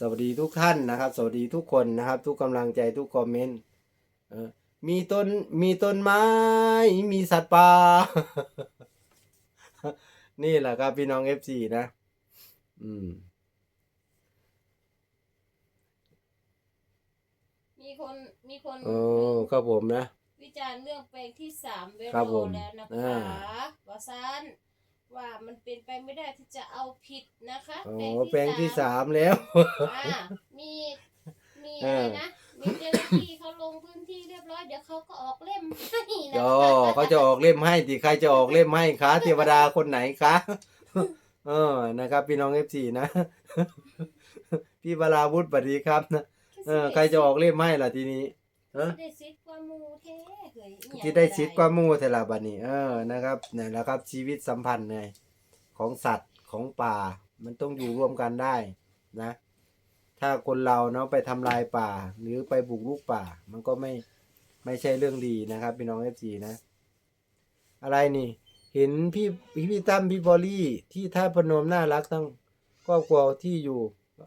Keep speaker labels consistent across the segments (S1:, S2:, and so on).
S1: สวัสดีทุกท่านนะครับ สวัสดีทุกคนนะครับ ทุกกำลังใจทุกคอมเมนต์เออมีต้นมีต้นไม้ มีสัตว์ป่านี่แหละครับพี่น้องเอฟซีนะ อืม
S2: มีคนมีคน
S1: โอ้ครับผมนะ
S2: วิจารณ์เรื่องแปลงที่สามเว
S1: ครับ
S2: โร
S1: ผม
S2: แล้วนะ
S1: อ่า
S2: คะว่าซัน ว่ามันเป็นไปไม่ได้ที่จะเอาผิดนะคะ
S1: โอ้แปลงที่สามแล้ว
S2: อ่ามีมี
S1: เอ
S2: อะไร
S1: อ
S2: นะมีเจ้าหน้าที่เขาลงพื้นที่เรียบร้อยเดี๋ยวเขาก็ออกเล่มให้นะ
S1: อ๋อเขาจะออกเล่มให้ดิใครจะออกเล่มให้คะเทวดาคนไหนคะเออนะครับ พี่น้องเอฟซีนะ พี่บาราวุฒิสวัสดีครับนะเออใครจะออกเล่มให้ล่ะทีนี้เออ
S2: สิได้ซิดกว่าหมูเท่เฮ้ยอิหยัง
S1: ที่ได้ชิดกว่าหมู่เทละบัดนี้ เออนะครับนี่นแหละครับชีวิตสัมพันธ์ไงของสัตว์ของป่า มันต้องอยู่ร่วมกันได้นะ ถ้าคนเราเนาะไปทำลายป่า หรือไปบุกรุกป่า มันก็ไม่ไม่ใช่เรื่องดีนะครับพี่น้องเอฟซีนะ อะไรนี่ เห็นพี่พี่พี่ตั้มพี่บอลลี่ที่ท่าพนมน่ารักทั้งครอบครัวที่อยู่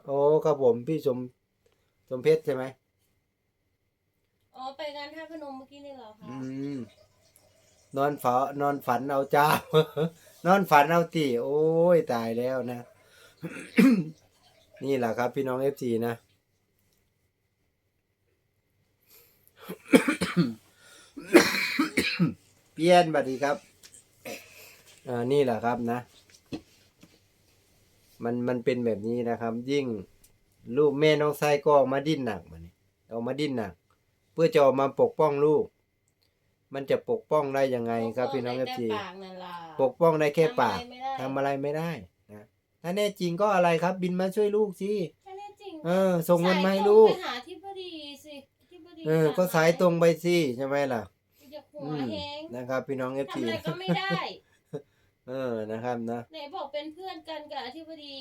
S1: โอ้ครับผมพี่สมสมเพชรใช่ไหม
S2: อ๋อไปงานท่าพนมเมื่อกี้นี่เหรอคะ
S1: อืมนอนฝันนอนฝันเอาเจ้า นอนฝันเอาตีโอ้ยตายแล้วนะ นี่แหละครับพี่น้องเอฟซีนะเพี้ยนบัดดีครับอ่านี่แหละครับนะ มันมันเป็นแบบนี้นะครับ ยิ่งลูกแม่น้องไส้ก็ออกมาดิ้นหนักมานี่ออกมาดิ้นหนัก พื่อจะออกมาปกป้องลูก มันจะปกป้องได้ยังไงครับพี่น้องเอฟซี
S2: ปกป้องได้แต่ปากนั่นล่ะ
S1: ปกป้องได้แค่ปาก
S2: ทำอะไรไม่ได้
S1: ทำอะไรไม่ได้นะถ้าแน่จริงก็อะไรครับ บินมาช่วยลูกสิ
S2: แค่นี้จริง
S1: เออ ส่งเงินมาให้ลูก
S2: สยตรงไปหาที่บดีสิที่บดี
S1: เออ ก็สายตรงไปสิใช่ไหมล่ะ
S2: อย่าหั
S1: อื
S2: ว
S1: ม
S2: แหง
S1: นะครับ พี่น้องเอฟ
S2: ทำ
S1: ซี
S2: อะไรก็ไม่ได้
S1: เออนะครับนะ
S2: ไหนบอกเป็นเพื่อนกันกับอธิบดี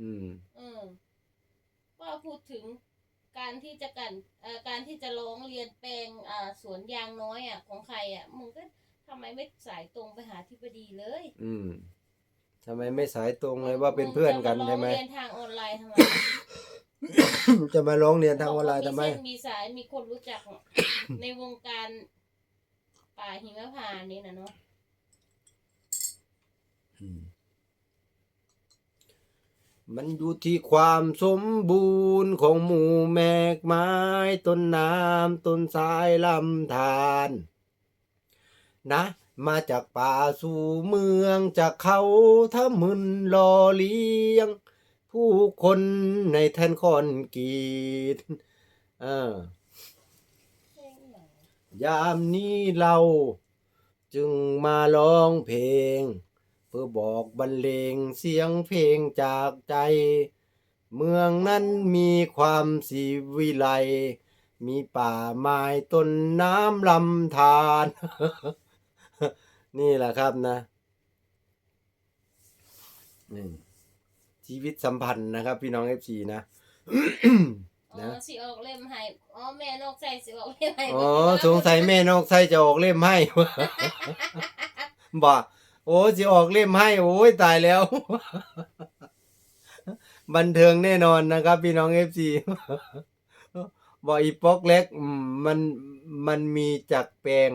S1: อืม
S2: เออว่าพูดถึง การที่จะกันเอ่อการที่จะร้องเรียนแปลงอ่าสวนยางน้อยอะของใครอะมึงก็ทำไมไม่สายตรงไปหาอธิบดีเลย
S1: อืมทำไมไม่สายตรงเลยว่าเป็นเพื่อนกันใช่ไหม
S2: งจะาร้องเรียนทางออนไลน์ทำไม
S1: จะมาร้องเรียนทางออนไลน์ทำไม
S2: เส้นมีสายมีคนรู้จักในวงการป่าหิมพานต์นี่นะเนาะ
S1: อื มันอยู่ที่ความสมบูรณ์ของหมู่แมกไม้ ต้นน้ำต้นสายลำธารนะ มาจากป่าสู่เมืองจากเขาถ้ามึนรอเลี้ยง ผู้คนในแทนคอนกรีตเออยามนี้เราจึงมาร้องเพลง เพื่อบอกบรรเลงเสียงเพลงจากใจ เมืองนั้นมีความสีวิไล มีป่าไม้ต้นน้ำลำธารนี่แหละครับนะนี่ชีวิตสัมพันธ์นะครับ พี่น้องเอฟซีนะ
S2: อ๋อ
S1: นะ
S2: สิออกเล่มให้อ๋อแม่นอกใจสิออกเล่มให้
S1: อ๋อสงสัยแม่นอกไส้จะออกเล่มให้บ่ โอ้จะออกเล่มให้ โอ้ยตายแล้ว บันเทิงแน่นอนนะครับ พี่น้องเอฟซีบอกอีป๊อกเล็กอืมมันมันมีจากแปลง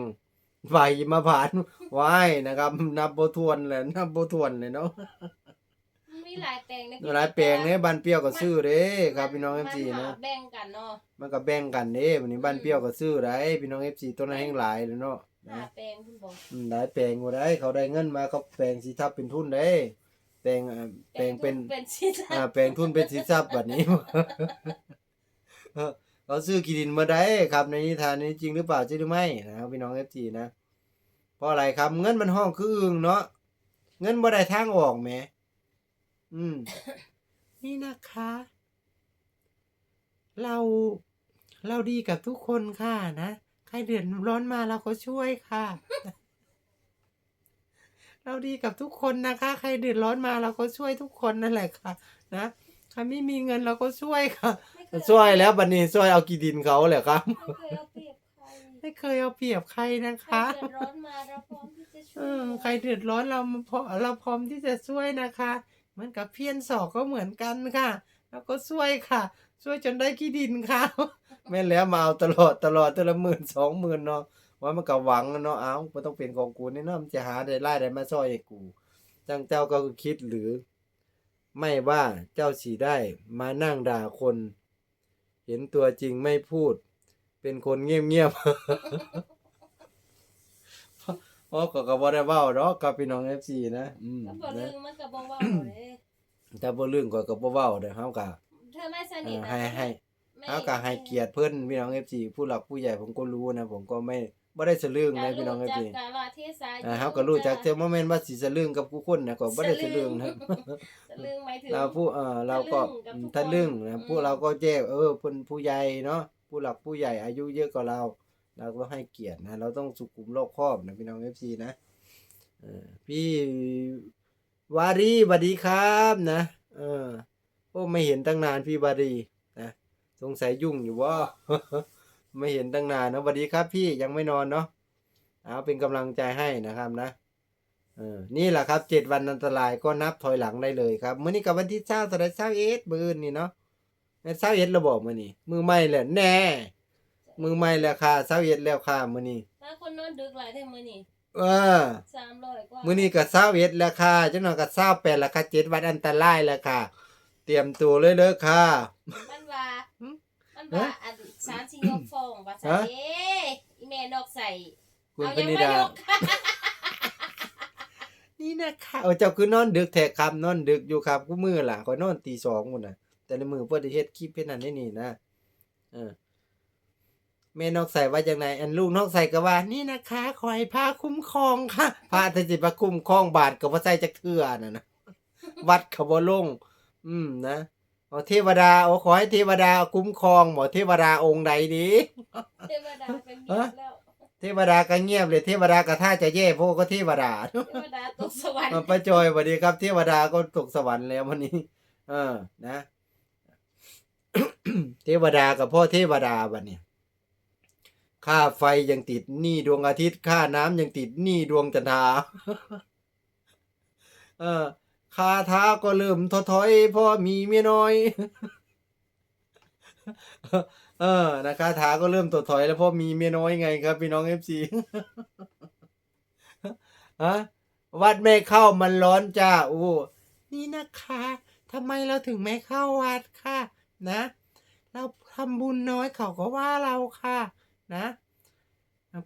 S1: ใบมาผ่านไว้นะครับ นับโบทวนเลยนับโบทวนเลยเนาะ
S2: มีหลายแปลงนะ
S1: หลายแปลงเนี่ยบ้านเปรี้ยวก็ซื้อเด้ครับพี่น้องเอฟซี
S2: มัหา
S1: นะ
S2: แบ่งกันเนาะ
S1: มันก็แบ่งกันเด้วันนี้บ้านเปรี้ยวก็ซื้อได้พี่น้องเอฟซีต้นนั้นแห่งหลายเลยเนาะ
S2: หา
S1: นะ
S2: แปลงคุณบอก
S1: อืมได้แปลงบ่ได้เขาได้เงินมาเขาแปลงสิทับเป็นทุนได้แปลงอ่าแปลงเป็น
S2: เป็นสิ
S1: อ่าแปลงทุนเป็นสิทรัพย์แบบนี้ เออเขาซื้อกี่ดินมาได้ครับ ในนิทานนี้จริงหรือเปล่าใช่หรือไม่นะครับพี่น้องเอฟจีนะเพราะอะไรครับ เงินมันห้องคืออึ่งเนาะเงินบ่ได้ทางออกแหมอืม นี่นะคะ เรา เราดีกับทุกคนค่ะนะใค รเดือดร้อนมาเราก็ช่วยค่ะ เราดีกับทุกคนนะคะ ใครเดือดร้อนมาเราก็ช่วยทุกคนนั่นแหละค่ะ นะใครไม่มีเงินเราก็ช่วยค่ะ
S2: ไม่เคย
S1: ช่วยแล้วบัดนี้ช่วยเอากี่ดินเขาแหละครับ
S2: ไม่เคยเอาเปรียบใคร
S1: ไม่เคยเอาเปรียบใครนะ
S2: ใคร
S1: คะ
S2: เดือดร้อนมาเราพร้อมที่จะช่
S1: เอ
S2: วย
S1: อใครเดือดร้อนเราพอเราพร้อมที่จะช่วยนะคะเหมือนกับเพี้ยนศอกก็เหมือนกันค่ะเแล้วก็ช่วยค่ะ ช่วยจนได้ขี้ดินค่ะ แม่นแล้วมาเอาตลอดตลอดแต่ละหมื่นสองหมื่นเนาะว่ามันก็หวังอะเนาะเอ้ามันต้องเป็นของกูแน่เนอนมันจะหาได้รายได้มาซอยให้กูจังเจ้าก็คิดหรือ ไม่ว่าเจ้าสีได้มานั่งด่าคน เห็นตัวจริงไม่พูด เป็นคนเงียบๆเพราะก็ก็บ่ได้เว้าดอกกับพี่น้อง FC นะอืม
S2: ก็บ่ลื
S1: นะ
S2: มมันก็บ่เว้าเลย
S1: แต่บ่ลืมก็ก็บ่เว้าเด้อเฮาก็
S2: เธอไม่ส
S1: เอ
S2: นิท
S1: อ
S2: นะ
S1: ให้ให้
S2: ไม่
S1: เฮาก็ให้เกียรติเพิ่นพี่น้อง FC ผู้หลักผู้ใหญ่ผมก็รู้นะ ผมก็ไม่บ่ได้สะลึงเลยพี่น้อง
S2: รู้จั
S1: FC
S2: กกาลเทศะ
S1: อ่าเฮาก็รู้จักแต่บ่แม่นว่าสิสะลึงกับผู้คนนะก็บ่ได้สะลึงนะ
S2: สะลึงหมายถึง
S1: เราผู้เออเราก็
S2: ทะลึ่งกับทุกคน
S1: ทะลึ่งนะ
S2: อืม
S1: พวกเราก็แยกเออเพิ่นผู้ใหญ่เนาะผู้หลักผู้ใหญ่อายุเยอะกว่าเรา เราก็ให้เกียรตินะ เราต้องสุขุมรอบคอบนะพี่น้อง FC นะเออพี่วารีสวัสดีครับนะเออโอ้ไม่เห็นตั้งนานพี่วารีนะส งสัยยุ่งอยู่ว่าไม่เห็นตั้งนานนะสวัสดีครับพี่ยังไม่นอนเนาะเอาเป็นกำลังใจให้นะครับนะเออนี่แหละครับเจ็ดวันอันตรายก็นับถอยหลังได้เลยครับมื้อนี้กับวันที่เช้าตอนเช้าเอ็ดมื้ออื่นนี่เนาะแม่นเช้าเอ็ดระบอกมื้อนี้มือใหม่แหละแน่มือใหม่แล้วค่ะเช้าเอ็ดแล้วค่ะมื้อนี้
S2: ถ้าคนนอนดึกหลายเท่ามื้อนี้
S1: เออ
S2: 300กว่า
S1: มื้อนี้ก็เช้าเอ็ดแล้วค่ะจังหน่อยก็เช้าแปดแล้วค่ะเจ็ดวันอันตรายแล้วค่ะ เตรียมตัวเลยเด้อค่ะ
S2: มันว่า
S1: หึ
S2: มันว่าอันสารสิยกฟ้องว่าซั่น
S1: ฮะ
S2: เด้อีแม่นอกใส่
S1: คุณ
S2: เอา
S1: ป
S2: ยัง
S1: ณิ
S2: ไม่
S1: ดาย
S2: ก
S1: นี่นะคะโอ้เจ้าคือนอนดึกแท้ครับนอนดึกอยู่ครับกูมือล่ะข่อยนอนตีสองพุ่นน่ะ แต่ในมือเพิ่นได้เฮ็ดคลิปเฮ็ดนั่นเฮ็ดนี่นะเออแม่นอกใส่ว่าจังไดอันลูกนอกใส่ก็ว่า นี่นะคะขอให้พาคุ้มครองค่ะพาแต่สิพาคุ้มครองบาทก็บ่ใส่จักเทื่อน่ะนะวัดก็บ่ลง อืมนะเอาเทวดาโอ้ขอให้เทวดาคุ้มครองบ่เทวดาองค์ใดดี
S2: เทวดาเป็นเงียบแล้ว
S1: เทวดาก็เงียบเลยเทวดาก็ท่าจะแย่เพราะก็เทวดา
S2: เทวดาตกสวรรค์
S1: มาป้าจอยสวัสดีครับ เทวดาก็ตกสวรรค์แล้ววันนี้ เออ นะเทวดากับพ่อเทวดาบัดเนี่ยค่าไฟยังติดหนี้ดวงอาทิตย์ค่าน้ำยังติดหนี้ดวงจันทราเออ คาท้าก็เริ่มถดถอยพราะมีเมียน้อย เออนะคาถาก็เริ่มถดถอยแล้วพราะมีเมียน้อยไงครับ พี่น้องเอฟซีฮะวัดไม่เข้ามันร้อนจ้าโอ้นี่นะคะทำไมเราถึงไม่เข้าวัดค่ะ นะ เราทำบุญน้อยเขาก็ว่าเราค่ะ นะ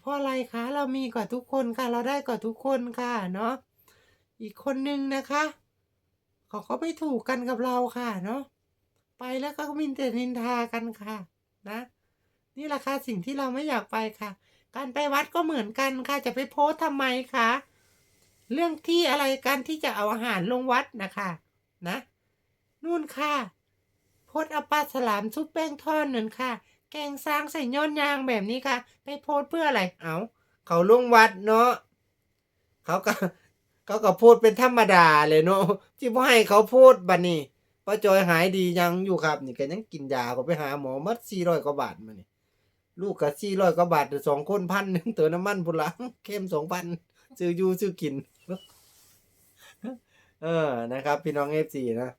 S1: เพราะอะไรคะ เรามีกว่าทุกคนค่ะ เราได้กว่าทุกคนค่ะ เนาะอีกคนนึงนะคะ เขาก็ไม่ถูกกันกับเราค่ะเนาะไปแล้วก็มินแต่นินทากันค่ะ นะ นี่แหละค่ะสิ่งที่เราไม่อยากไปค่ะ การไปวัดก็เหมือนกันค่ะจะไปโพสทำไมคะเรื่องที่อะไรกันที่จะเอาอาหารลงวัดนะคะนะนู่นค่ะโพสเอาปลาสลามซุปแป้งทอดนั่นค่ะ แกงซางใส่ย้อนยางแบบนี้ค่ะ ไปโพสเพื่ออะไรเอาเขาลงวัดเนาะเขาก็ เขาก็พูดเป็นธรรมดาเลยเนาะที่พ่ให้เขาพูดบัดนี้ป้าจอยหายดียังอยู่ครับ นี่ก็ยังกินยาก็ไปหาหมอมัดสี่ร้อยกว่าบาทมานี่ลูกก็สี่ร้อยกว่าบาทสองคนพันหนึ่งเติมน้ำมันพุ่นละเข้มสองพันซื้อยูซื้อกิน เออนะครับ พี่น้องเอฟซีนะ